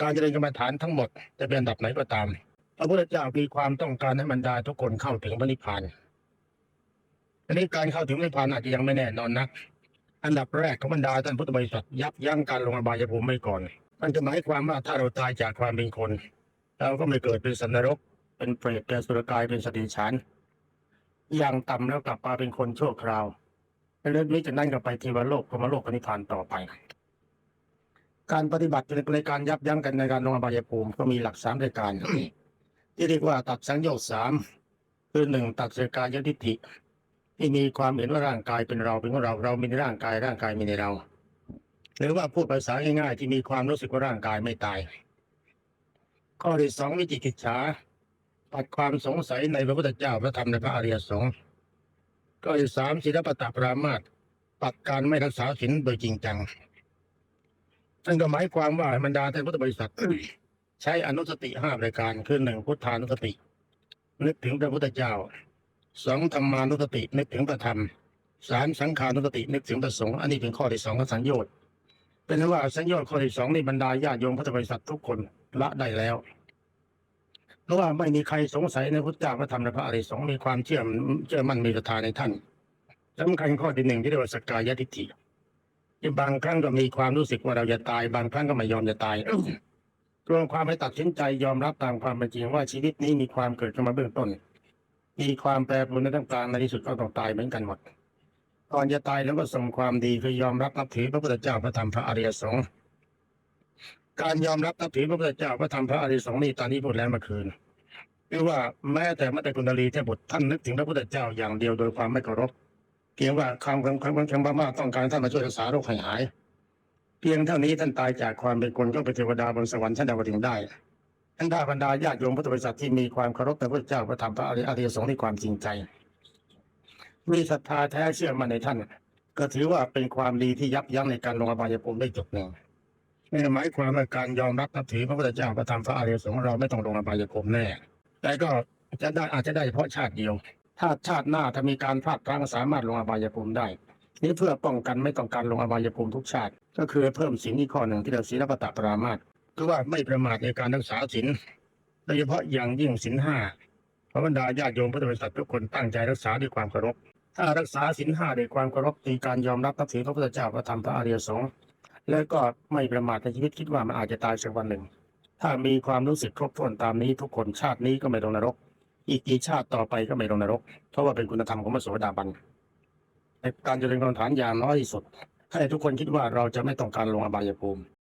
การเจริญกรรมฐานทั้งหมดจะเป็นอันดับไหนก็ตาม พระพุทธเจ้ามีความต้องการให้บรรดาทุกคนเข้าถึงพระนิพพานอันนี้การเข้าถึงพระนิพพานอาจจะยังไม่แน่นอนนัก อันดับแรกของบรรดาท่านพุทธบริษัทยับยั้งการลงอบายภูมิไว้ก่อน มันจะหมายความว่าถ้าเราตายจากความเป็นคน เราก็ไม่เกิดเป็นสันนรก เป็นเปรตเป็นสุรกายเป็นสติฉานอย่างต่ำแล้วกลับมาเป็นคนชั่วคราวเรื่องนี้จากนั้นก็ไปเทวโลกพรมโลกพระนิพพานต่อไป การปฏิบัติในการยับยั้งกันในการลงอบายภูมิก็มีหลักสามรายการ ที่เรียกว่าตัดสังโยชน์สามคือหนึ่งตัดเสกายทิฏฐิที่มีความเห็นว่าร่างกายเป็นเราเป็นของเราเรามีในร่างกายร่างกายมีในเรา หรือว่าพูดภาษาง่ายๆที่มีความรู้สึกว่าร่างกายไม่ตาย ข้อที่สองวิจิกิจฉาตัดความสงสัยในพระพุทธเจ้าพระธรรมในพระอริยสงฆ์ข้อที่สามศิลปตปรามาตตัดการไม่รักษาศีลโดยจริงจัง นั่นก็หมายความว่าบรรดาท่านพุทธบริษัท ใช้อนุสติห้ารายการคือหนึ่งพุทธานุสติ นึกถึงพระพุทธเจ้าสองธรรมานุสติ นึกถึงพระธรรมสามสังขานุสติ นึกถึงพระสงฆ์อันนี้เป็นข้อที่สองของสัญญาณเป็นว่าสัญญาณข้อที่สองนี่บรรดาญาติโยมพุทธบริษัททุกคนละได้แล้วเพราะว่าไม่มีใครสงสัยในพุทธเจ้าพระธรรมและพระอริยสงฆ์มีความเชื่อเชื่อมั่นมีศรัทธาในท่านสำคัญข้อที่หนึ่งที่เรียกว่าสกกายทิฏฐิ บางครั้งก็มีความรู้สึกว่าเราจะตาย บางครั้งก็ไม่ยอมจะตายรวมความให้ตัดสินใจยอมรับตามความเป็นจริงว่าชีวิตนี้มีความเกิดขึ้นมาเบื้องต้น มีความแปรปรวนในต่างๆในที่สุดก็ต้องตายเหมือนกันหมดก่อนจะตายแล้วก็ส่งความดีคือยอมรับนับถือพระพุทธเจ้าพระธรรมพระอริยสงฆ์การยอมรับนับถือพระพุทธเจ้าพระธรรมพระอริยสงฆ์นี่ตอนนี้พูดแล้วเมื่อคืนคือว่าแม้แต่มัตตกุณลีเทพบุตรท่านนึกถึงพระพุทธเจ้าอย่างเดียวโดยความไม่เคารพ เพียงว่าคำคำคำคำพม่าต้องการท่านมาช่วยรักษาโรคให้หาย เพียงเท่านี้ท่านตายจากความเป็นคนก็เป็นเทวดาบนสวรรค์ชั้นดาวดึงได้ท่านได้บรรดาญาติโยมพุทธบริษัทที่มีความเคารพในพระเจ้าพระธรรมพระอริยสงฆ์ในความจริงใจ มีศรัทธาแท้เชื่อมั่นในท่าน ก็ถือว่าเป็นความดีที่ยับยั้งในการลงอบายภูมิได้จบหนึ่งนี่หมายความว่าการยอมรับนับถือพระพุทธเจ้าพระธรรมพระอริยสงฆ์เราไม่ต้องลงอบายภูมิแน่แต่ก็จะได้อาจจะได้เฉพาะชาติเดียว ถ้าชาติหน้าถ้ามีการพลาดพลั้งสามารถลงอบายภูมิได้นี่เพื่อป้องกันไม่ต้องการลงอบายภูมิทุกชาติ ก็คือเพิ่มสิ่งที่ข้อหนึ่งที่เราศีลปตปรามาสคือว่าไม่ประมาทในการรักษาศีลโดยเฉพาะอย่างยิ่งศีลห้าพระบรรดาญาติโยมพุทธบริษัททุกคนตั้งใจรักษาด้วยความเคารพถ้ารักษาศีลห้าด้วยความเคารพในการยอมรับนับถือพระพุทธเจ้าพระธรรมพระอริยสงฆ์แล้วก็ไม่ประมาทในชีวิตคิดว่ามันอาจจะตายสักวันหนึ่ง ถ้ามีความรู้สึกครบถ้วนตามนี้ทุกคนชาตินี้ก็ไม่ลงนรก อีกกี่ชาติต่อไปก็ไม่ลงนรก เพราะว่าเป็นคุณธรรมของพระโสดาบันในการเจริญกรรมฐานอย่างน้อยที่สุดให้ทุกคนคิดว่าเราจะไม่ต้องการลงอบายภูมิ